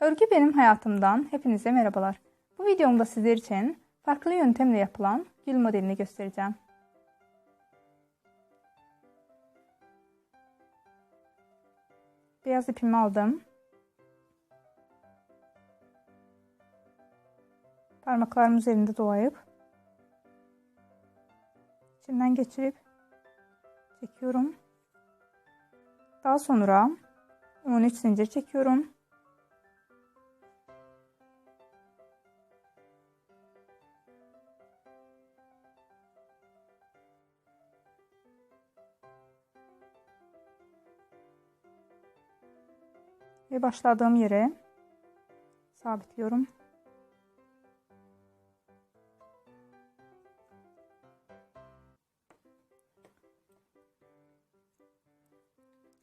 Örgü benim hayatımdan hepinize merhabalar. Bu videomda sizler için farklı yöntemle yapılan gül modelini göstereceğim. Beyaz ipimi aldım. Parmaklarım üzerinde dolayıp içinden geçirip çekiyorum. Daha sonra 13 zincir çekiyorum. Başladığım yere sabitliyorum.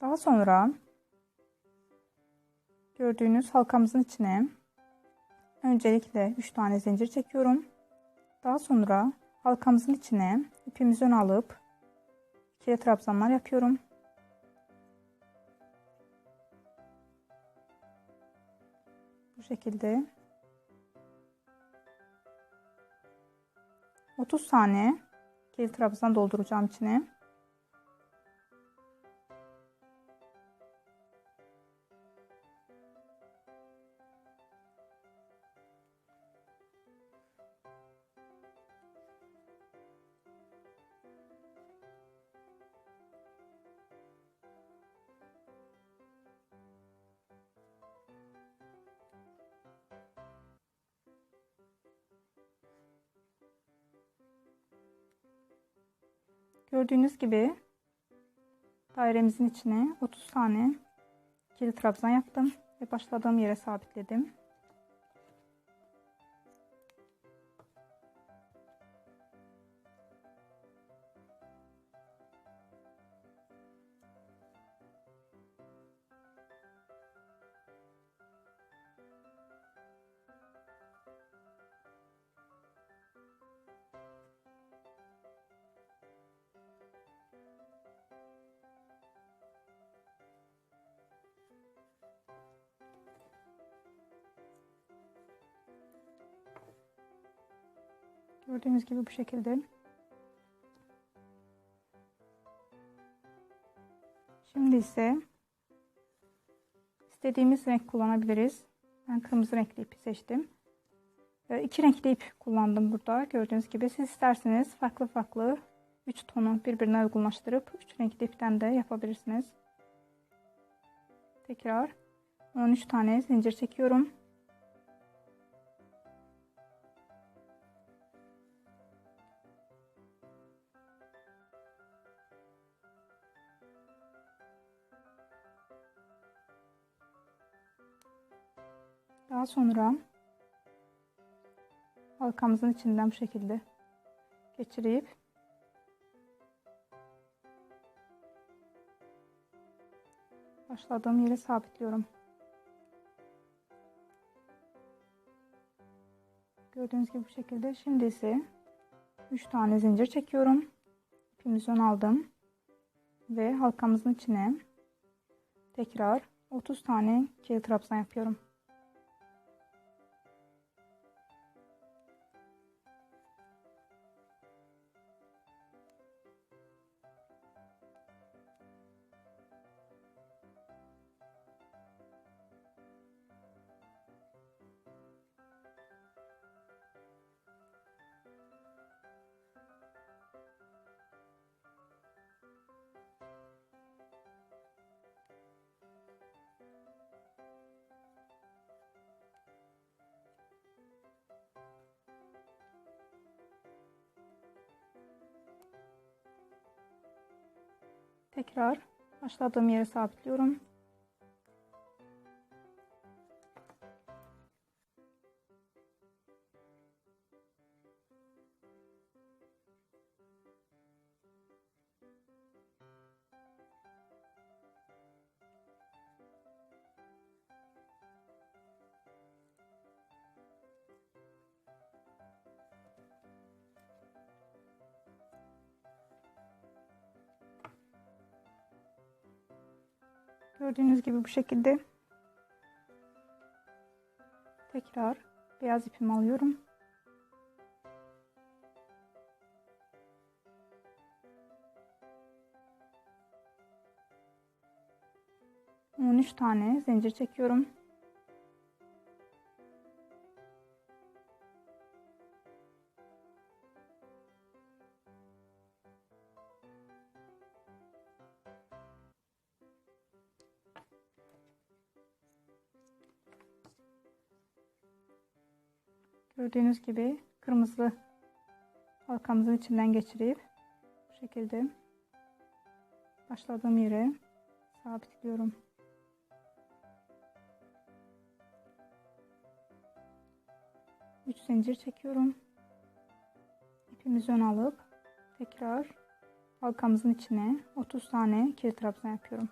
Daha sonra gördüğünüz halkamızın içine öncelikle 3 tane zincir çekiyorum. Daha sonra halkamızın içine ipimizi ön alıp ikili trabzanlar yapıyorum. Şekilde 30 tane ikili trabzan dolduracağım içine. Gördüğünüz gibi dairemizin içine 30 tane ikili trabzan yaptım ve başladığım yere sabitledim. Gördüğünüz gibi bu şekilde. Şimdi ise istediğimiz renk kullanabiliriz. Ben kırmızı renkli ipi seçtim. İki renkli ip kullandım burada. Gördüğünüz gibi siz isterseniz farklı farklı 3 tonu birbirine uygunlaştırıp 3 renkli ipten de yapabilirsiniz. Tekrar 13 tane zincir çekiyorum. Daha sonra halkamızın içinden bu şekilde geçirip başladığım yere sabitliyorum. Gördüğünüz gibi bu şekilde. Şimdi ise 3 tane zincir çekiyorum. İpimizi ön aldım. Ve halkamızın içine tekrar 30 tane ikili trabzan yapıyorum. Tekrar başladığım yere sabitliyorum. Gördüğünüz gibi bu şekilde. tekrar beyaz ipimi alıyorum. On üç tane zincir çekiyorum. Gördüğünüz gibi kırmızı halkamızın içinden geçirip bu şekilde başladığım yere sabitliyorum. Üç zincir çekiyorum. İpimizi ön alıp tekrar halkamızın içine 30 tane kilit trabzan yapıyorum.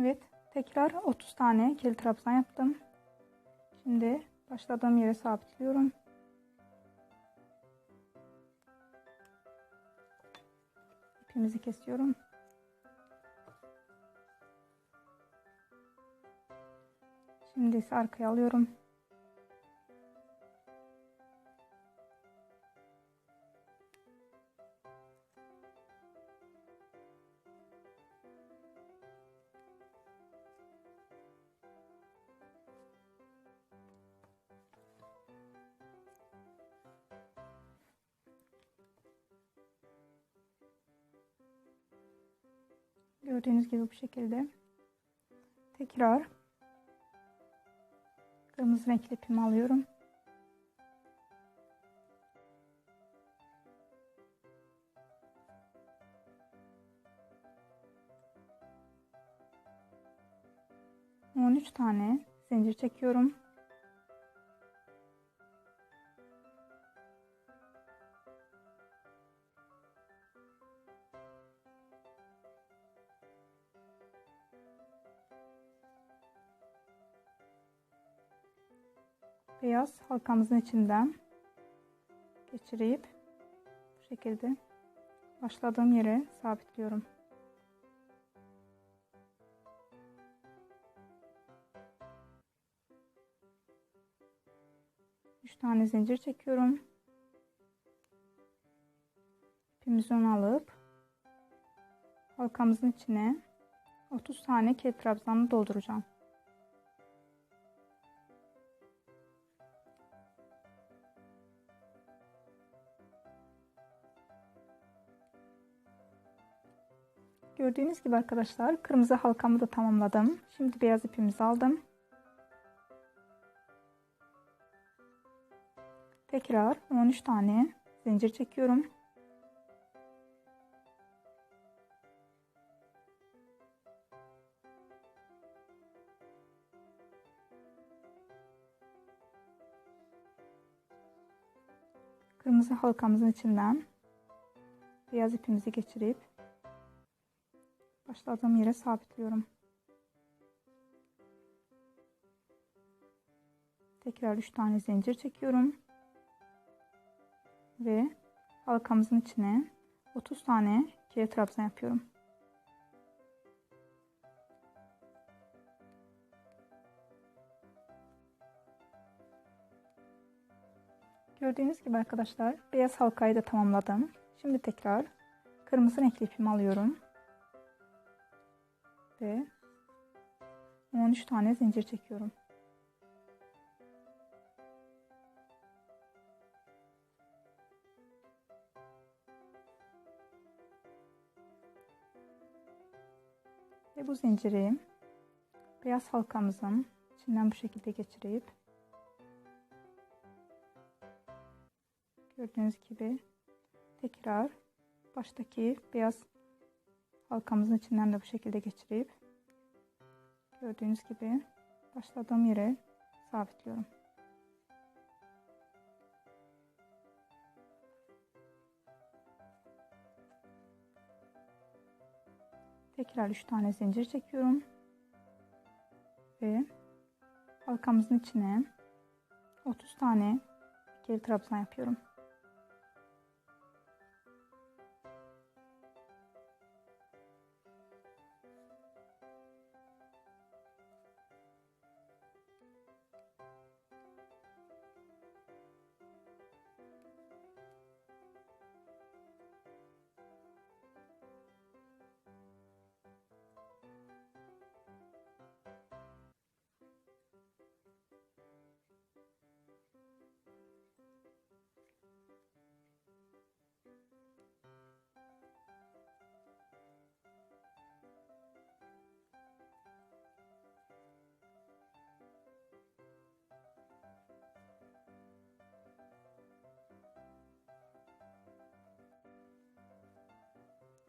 Evet, tekrar 30 tane kilit trabzan yaptım. Şimdi başladığım yere sabitliyorum. İpimizi kesiyorum. Şimdi ise arkaya alıyorum. Gördüğünüz gibi bu şekilde. Tekrar kırmızı renkli ipimi alıyorum. On üç tane zincir çekiyorum. Beyaz halkamızın içinden geçirip bu şekilde başladığım yere sabitliyorum. Üç tane zincir çekiyorum. İpimizi alıp halkamızın içine 30 tane kilit trabzanı dolduracağım. Gördüğünüz gibi arkadaşlar kırmızı halkamı da tamamladım. Şimdi beyaz ipimizi aldım. Tekrar 13 tane zincir çekiyorum. Kırmızı halkamızın içinden beyaz ipimizi geçirip başladığım yere sabitliyorum. Tekrar 3 tane zincir çekiyorum. Ve halkamızın içine 30 tane kilit trabzan yapıyorum. Gördüğünüz gibi arkadaşlar beyaz halkayı da tamamladım. Şimdi tekrar kırmızı renkli ipimi alıyorum ve 13 tane zincir çekiyorum. Ve bu zinciri beyaz halkamızın içinden bu şekilde geçirip gördüğünüz gibi tekrar baştaki beyaz halkamızın içinden de bu şekilde geçirip gördüğünüz gibi başladığım yere sabitliyorum. Tekrar 3 tane zincir çekiyorum. Ve halkamızın içine 30 tane ikili trabzan yapıyorum.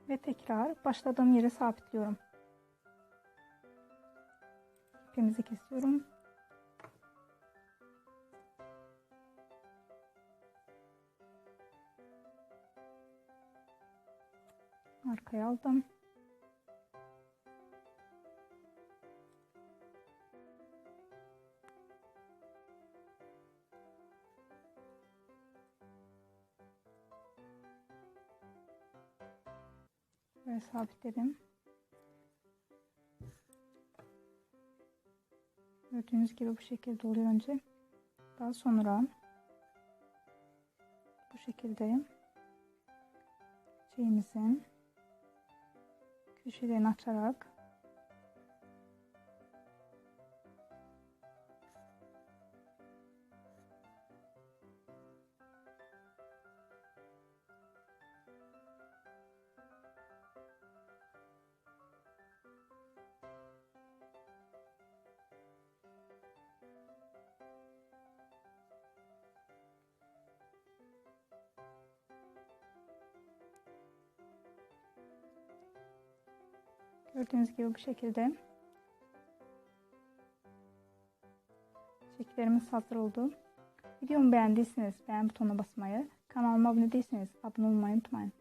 Ve tekrar başladığım yere sabitliyorum. İpimizi kesiyorum. Arkaya aldım. Böyle sabitledim. Gördüğünüz gibi bu şekilde oluyor önce. Daha sonra bu şekilde şeyimizin köşelerini açarak Gördüğünüz gibi bu şekilde şekillerimiz hazır oldu. Videomu beğendiyseniz beğen butonuna basmayı, kanalıma abone değilseniz abone olmayı unutmayın.